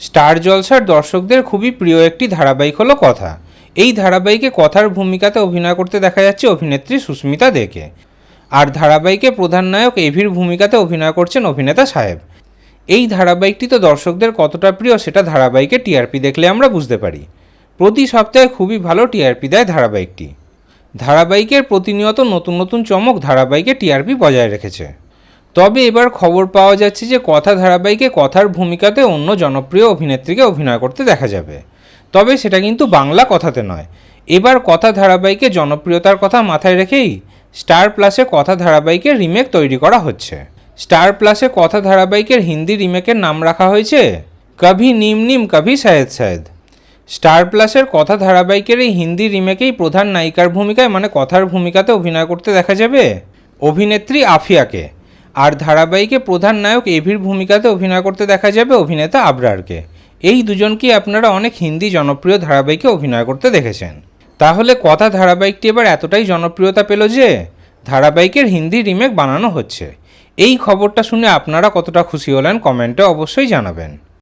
Star জলসার দর্শকদের খুবই প্রিয় একটি ধারাবাহিক হলো কথা। এই ধারাবাহিকে কথার ভূমিকাতে অভিনয় করতে দেখা যাচ্ছে অভিনেত্রী সুস্মিতা দেকে। আর ধারাবাহিকে প্রধান নায়ক এভির ভূমিকাতে অভিনয় করছেন অভিনেতা সাহেব। এই ধারাবাহিকটি তো দর্শকদের কতটা প্রিয় সেটা ধারাবাহিকে টিআরপি দেখলে আমরা বুঝতে পারি। প্রতি সপ্তাহে খুবই ভালো টিআরপি দেয় ধারাবাহিকটি। ধারাবাহিকের প্রতিনিয়ত নতুন নতুন চমক ধারাবাহিকে টিআরপি বজায় রেখেছে। তবে এবার খবর পাওয়া যাচ্ছে যে কথা ধারাবাহিকে কথার ভূমিকাতে অন্য জনপ্রিয় অভিনেত্রীকে অভিনয় করতে দেখা যাবে। তবে সেটা কিন্তু বাংলা কথাতে নয়। এবার কথা ধারাবাহিকে জনপ্রিয়তার কথা মাথায় রেখেই স্টার প্লাসে কথা ধারাবাহিকের রিমেক তৈরি করা হচ্ছে। স্টার প্লাসে কথা ধারাবাহিকের হিন্দি রিমেকের নাম রাখা হয়েছে কভি নিম নিম, কভি শায়দ শায়দ স্টার প্লাসের কথা ধারাবাহিকের এই হিন্দি রিমেকেই প্রধান নায়িকার ভূমিকায় মানে কথার ভূমিকাতে অভিনয় করতে দেখা যাবে অভিনেত্রী আফিয়াকে। আর ধারাবাহিকে প্রধান নায়ক এভির ভূমিকাতে অভিনয় করতে দেখা যাবে অভিনেতা আবরারকে। এই দুজনকে আপনারা অনেক হিন্দি জনপ্রিয় ধারাবাহিকে অভিনয় করতে দেখেছেন। তাহলে কথা ধারাবাহিকটি এবার এতটাই জনপ্রিয়তা পেল যে, ধারাবাহিকের হিন্দি রিমেক বানানো হচ্ছে। এই খবরটা শুনে আপনারা কতটা খুশি হলেন কমেন্টে অবশ্যই জানাবেন।